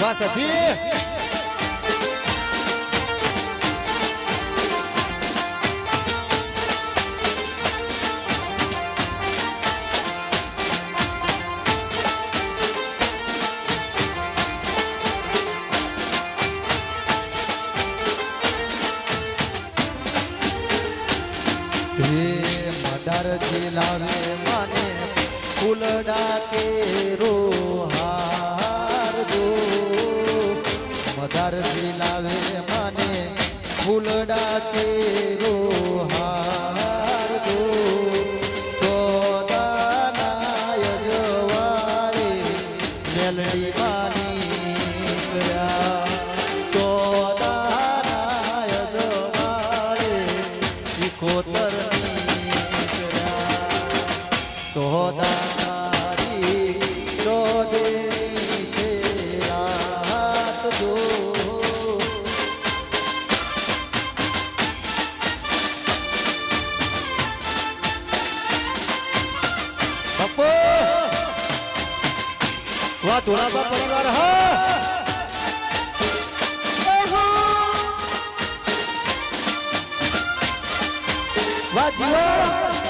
વાસથી હે ફૂલડા કે વાહ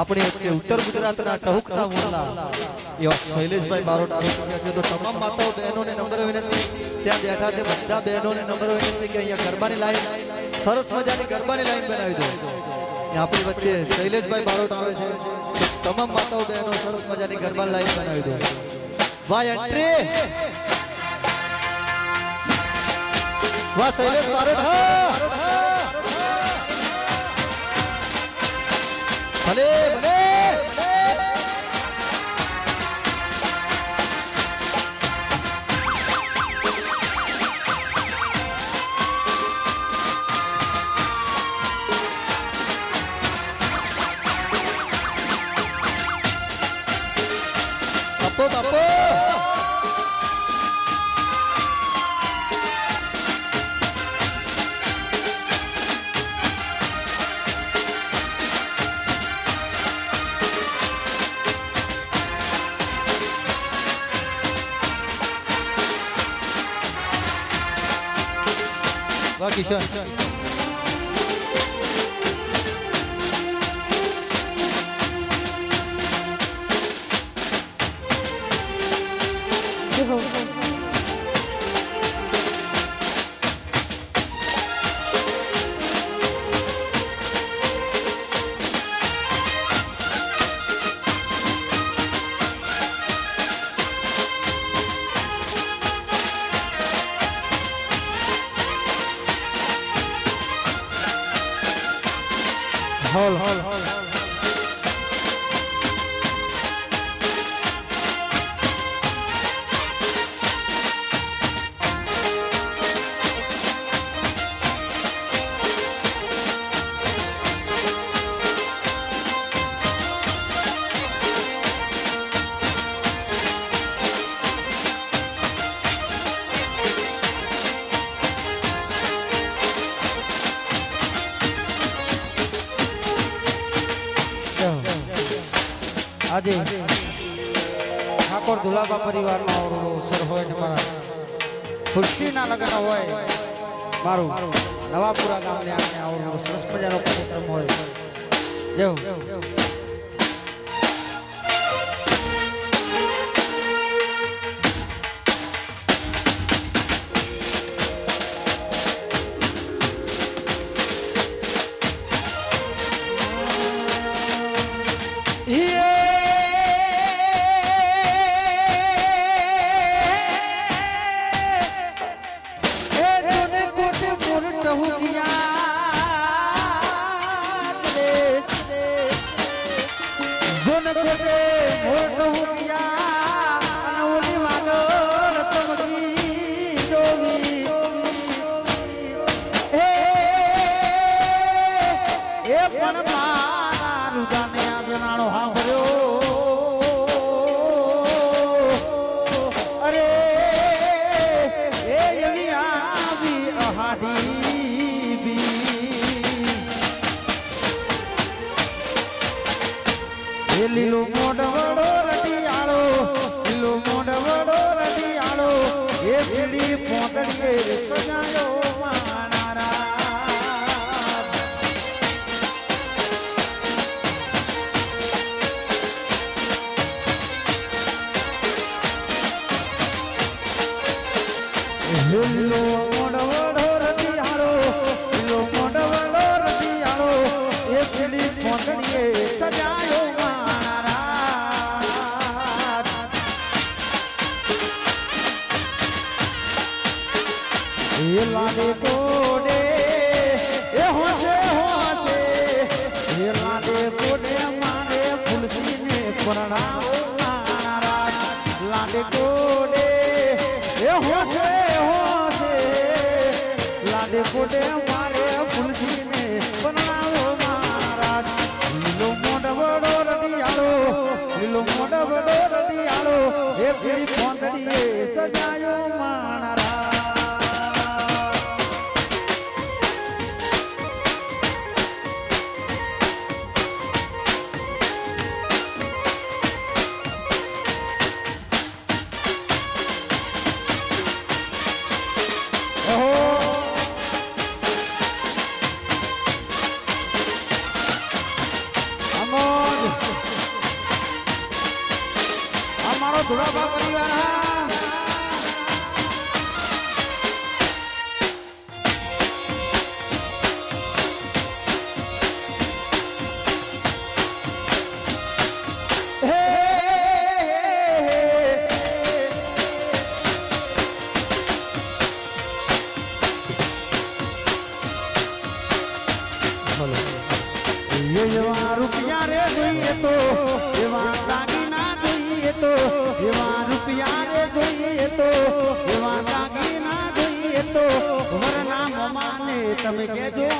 આપણી વચ્ચે ઉત્તર ગુજરાતના ટહુકતા મોરલા, એવા શૈલેષભાઈ બારોટ ચૂક્યા છે. તો તમામ માતાઓ, બહેનોને નંબર વિનંતી. ત્યાં બેઠા છે બધા બહેનોને નંબર વિનંતી કે અહીંયા ગરબાની લાઈન, સરસ મજાની ગરબાની લાઈન બનાવી દો. આપણી વચ્ચે શૈલેષભાઈ બારોટ આવે છે. તમામ માતાઓ, બહેનો સરસ મજાની ગરબાની લાઈન બનાવી દો. વાહ એન્ટ્રી વાહ, શૈલેષ બારોટ, હા! ભલે ભલે દુલાબા પરિવારનો અવરોડો સર હોય ને મારા. ખુરશીના લગ્ન હોય, મારું નવાપુરા ગામને આમને અવરોડો સરસ મજાનો કાર્યક્રમ હોય. જેવું. પીડી પોતડીએ તમે કેજો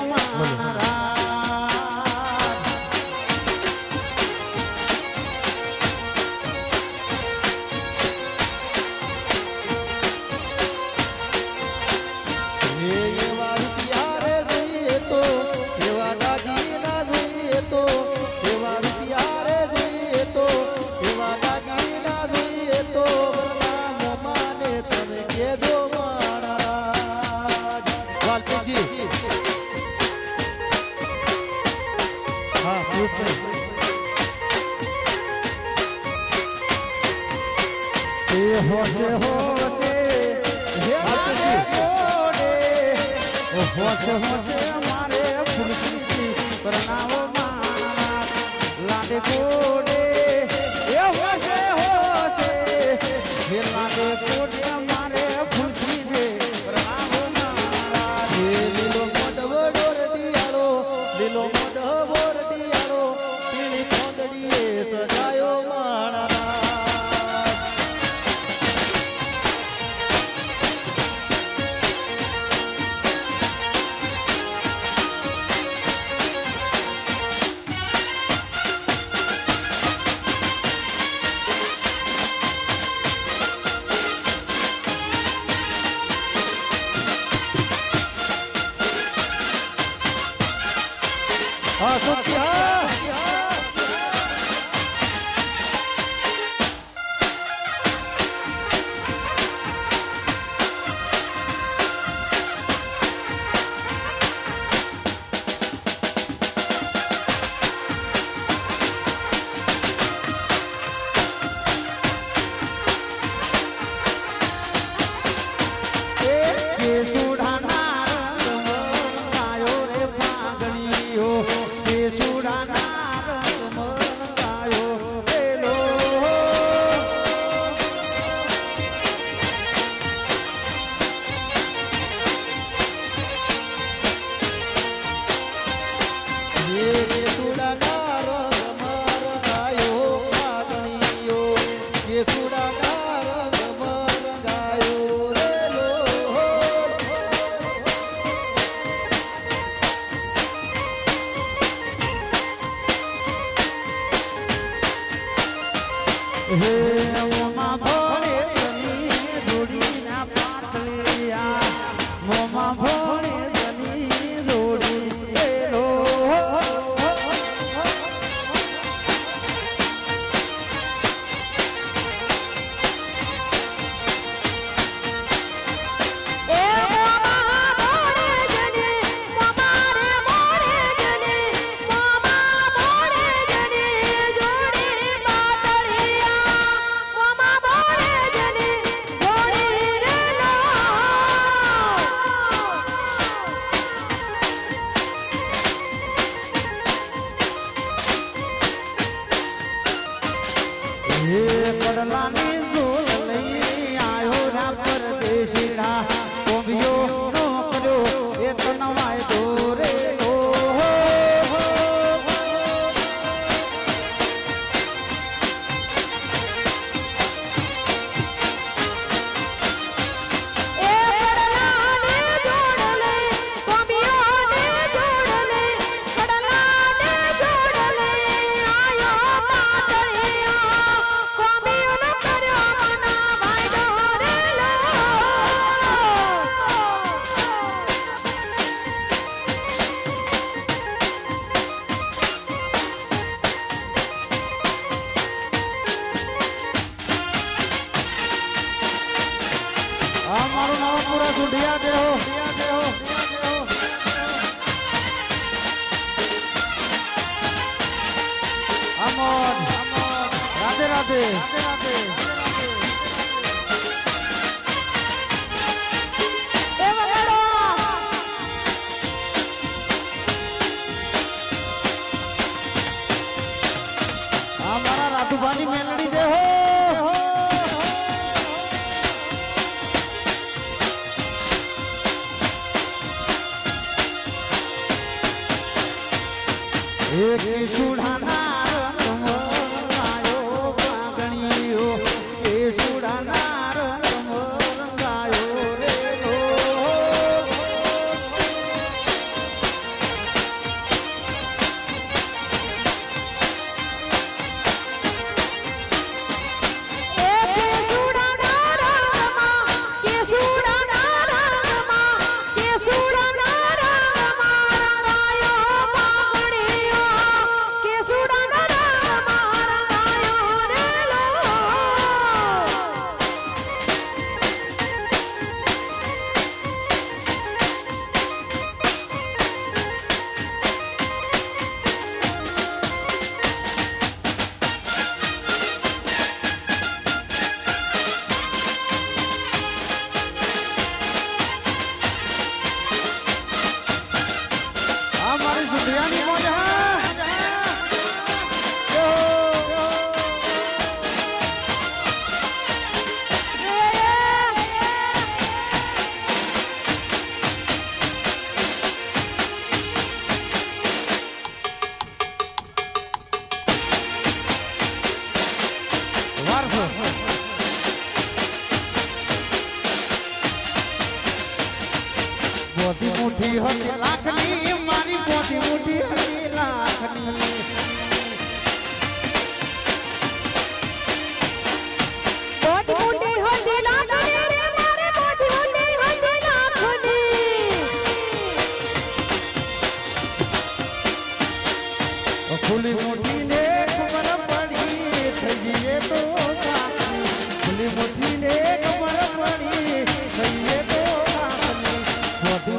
ભવાની મેલડી જય હો.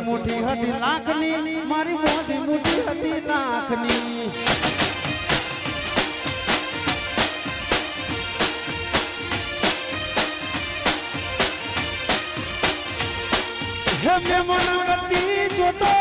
મોટી હતી લાખની મારી મોટી મોટી હતી નાખની હે મેમણ હતી જોતો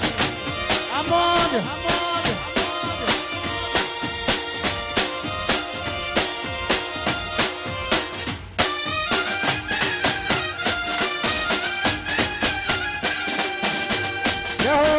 Hamon. Hamon. Yo.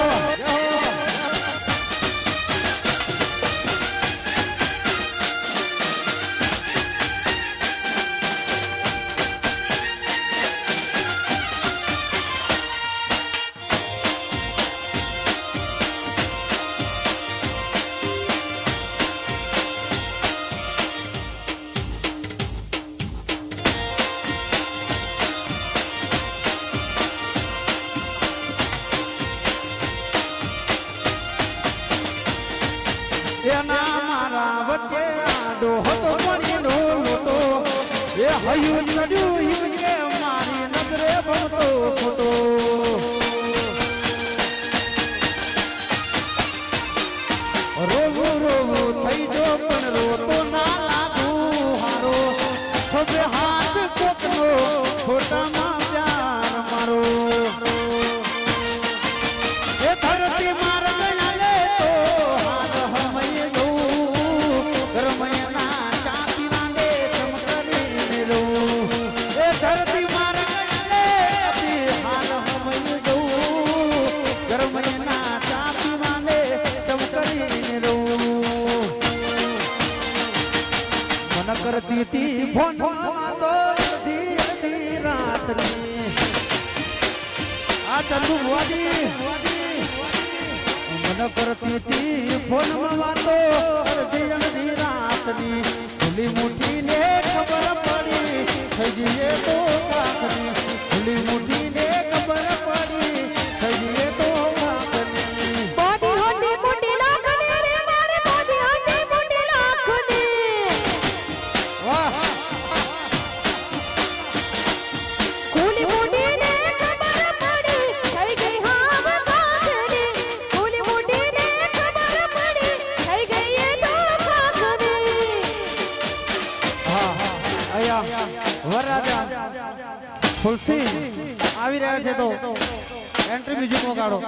વીતી ફોનમાં તો અધી અધી રાતની. આ ચંદુ વાદી મને કરતી હતી ફોનમાં તો અડધી અડધી રાતની. ભૂલી મૂઠીને ખબર પડી, થઈ જઈએ તો ભૂલી મૂઠી વરરાજા. ફુલસી આવી રહ્યા છે તો. એન્ટ્રી મ્યુઝિક વગાડો